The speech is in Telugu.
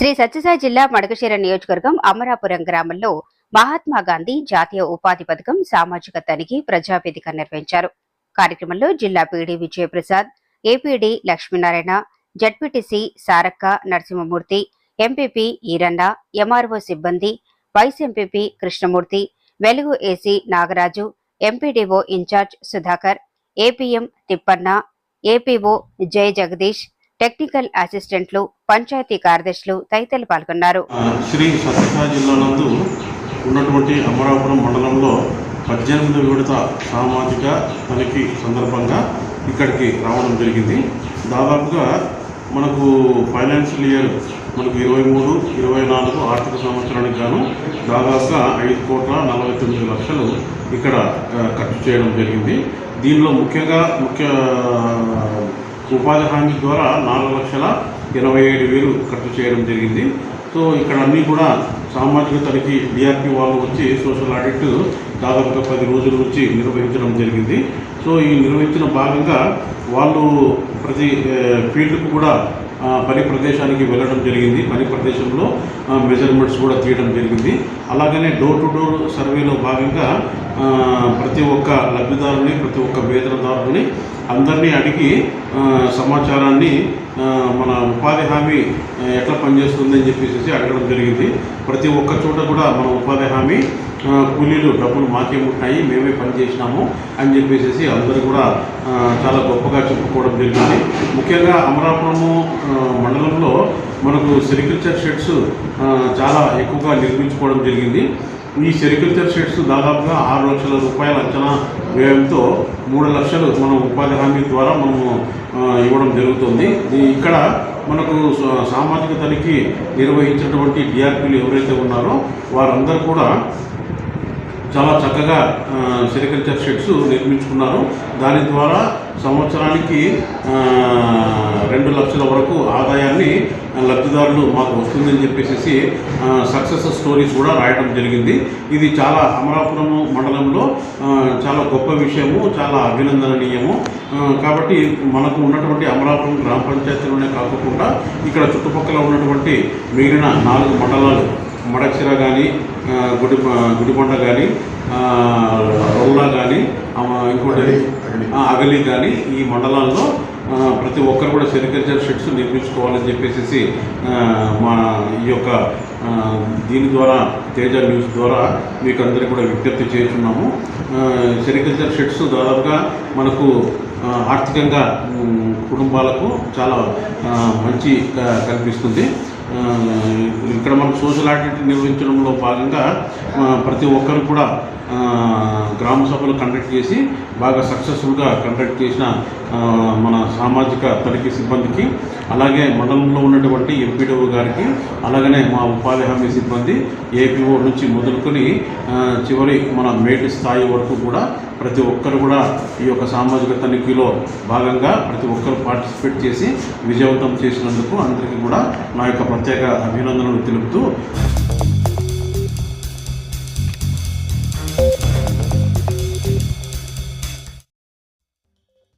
శ్రీ సత్యసాయి జిల్లా మడకశీర నియోజకవర్గం అమరాపురం గ్రామంలో మహాత్మా గాంధీ జాతీయ ఉపాధి పథకం సామాజిక తనిఖీ ప్రజావేదిక నిర్వహించారు. కార్యక్రమంలో జిల్లా PD Vijayaprasad APD Lakshminarayana ZPTC Sarakka Narasimhamurthy MPP Eeranna MRO సిబ్బంది vice MPP Krishnamurthy Velugu AC Nagaraju MPDO in-charge Sudhakar APM Tippanna APO Jaya Jagadish technical అసిస్టెంట్లు పంచాయతీ కార్యదర్శులు తదితరులు పాల్గొన్నారు. శ్రీ సత్యసాయి జిల్లాలందు ఉన్నటువంటి అమరాపురం మండలంలో పద్దెనిమిది విడత సామాజిక తనిఖీ సందర్భంగా ఇక్కడికి రావడం జరిగింది. దాదాపుగా మనకు ఫైనాన్షియల్ ఇయర్ మనకు ఇరవై మూడు ఇరవై నాలుగు ఆర్థిక సంవత్సరానికి గాను దాదాపుగా ఐదు కోట్ల నలభై తొమ్మిది లక్షలు ఇక్కడ ఖర్చు చేయడం జరిగింది. దీనిలో ముఖ్యంగా ముఖ్య ఉపాధి హామీ ద్వారా నాలుగు లక్షల ఇరవై ఏడు వేలు ఖర్చు చేయడం జరిగింది. సో ఇక్కడ అన్నీ కూడా సామాజిక తనిఖీ డిఆర్పి వాళ్ళు వచ్చి సోషల్ ఆడిట్ దాదాపుగా పది రోజుల నుంచి నిర్వహించడం జరిగింది. సో ఈ నిర్వహించిన భాగంగా వాళ్ళు ప్రతి ఫీల్డ్కు కూడా పని ప్రదేశానికి వెళ్ళడం జరిగింది. పని ప్రదేశంలో మెజర్మెంట్స్ కూడా తీయడం జరిగింది. అలాగనే డోర్ టు డోర్ సర్వేలో భాగంగా ప్రతి ఒక్క లబ్ధిదారుని ప్రతి ఒక్క వేతనదారుని అందరినీ అడిగి సమాచారాన్ని మన ఉపాధి హామీ ఎట్లా పనిచేస్తుందని చెప్పేసి అడగడం జరిగింది. ప్రతి ఒక్క చోట కూడా మన ఉపాధి హామీ కూలీలు డబ్బులు మాకే ఉంటాయి మేమే పని చేసినాము అని చెప్పేసి అందరూ కూడా చాలా గొప్పగా చెప్పుకోవడం జరిగింది. ముఖ్యంగా అమరాపురము మండలంలో మనకు సెరికల్చర్ షెడ్స్ చాలా ఎక్కువగా నిర్మించుకోవడం జరిగింది. ఈ సెరికల్చర్ షెడ్స్ దాదాపుగా ఆరు లక్షల రూపాయల అంచనా వ్యయంతో మూడు లక్షలు మనం ఉపాధి హామీ ద్వారా మనము ఇవ్వడం జరుగుతుంది. ఇక్కడ మనకు సామాజిక తనిఖీ నిర్వహించినటువంటి డిఆర్పీలు ఎవరైతే ఉన్నారో వారందరూ కూడా చాలా చక్కగా సెరికల్చర్ షెడ్స్ నిర్మించుకున్నారు. దాని ద్వారా సంవత్సరానికి రెండు లక్షల వరకు ఆదాయాన్ని లబ్ధిదారులు మాకు వస్తుందని చెప్పేసి సక్సెస్ స్టోరీస్ కూడా రాయడం జరిగింది. ఇది చాలా అమరాపురం మండలంలో చాలా గొప్ప విషయము చాలా అభినందనీయము కాబట్టి మనకు ఉన్నటువంటి అమరాపురం గ్రామ పంచాయతీలోనే కాకుండా ఇక్కడ చుట్టుపక్కల ఉన్నటువంటి మిగిలిన నాలుగు మండలాలు మడచిర కానీ గుడి గుడిబండ కానీ రొల్లా కానీ ఇంకోటి అగలి కానీ ఈ మండలాల్లో ప్రతి ఒక్కరు కూడా సెరికల్చర్ షెడ్స్ నిర్మించుకోవాలని చెప్పేసి మా ఈ యొక్క దీని ద్వారా తేజ న్యూస్ ద్వారా మీకు అందరికీ కూడా విజ్ఞప్తి చేస్తున్నాము. సెరికల్చర్ షెడ్స్ దాదాపుగా మనకు ఆర్థికంగా కుటుంబాలకు చాలా మంచి క- కనిపిస్తుంది. ఆ, ఇక్కడ మనం సోషల్ ఆడిట్ నిర్వహించడంలో భాగంగా ప్రతి ఒక్కరు కూడా గ్రామ సభలు కండక్ట్ చేసి బాగా సక్సెస్ఫుల్గా కండక్ట్ చేసిన మన సామాజిక తనిఖీ సిబ్బందికి అలాగే మండలంలో ఉన్నటువంటి ఎంపీడీఓ గారికి అలాగనే మా ఉపాధి హామీ సిబ్బంది ఏపీఓ నుంచి మొదలుకొని చివరి మన మేటి స్థాయి వరకు కూడా ప్రతి ఒక్కరు కూడా ఈ యొక్క సామాజిక తనిఖీలో భాగంగా ప్రతి ఒక్కరు పార్టిసిపేట్ చేసి విజయవంతం చేసినందుకు అందరికీ కూడా నా యొక్క ప్రత్యేక అభినందనలు తెలుపుతూ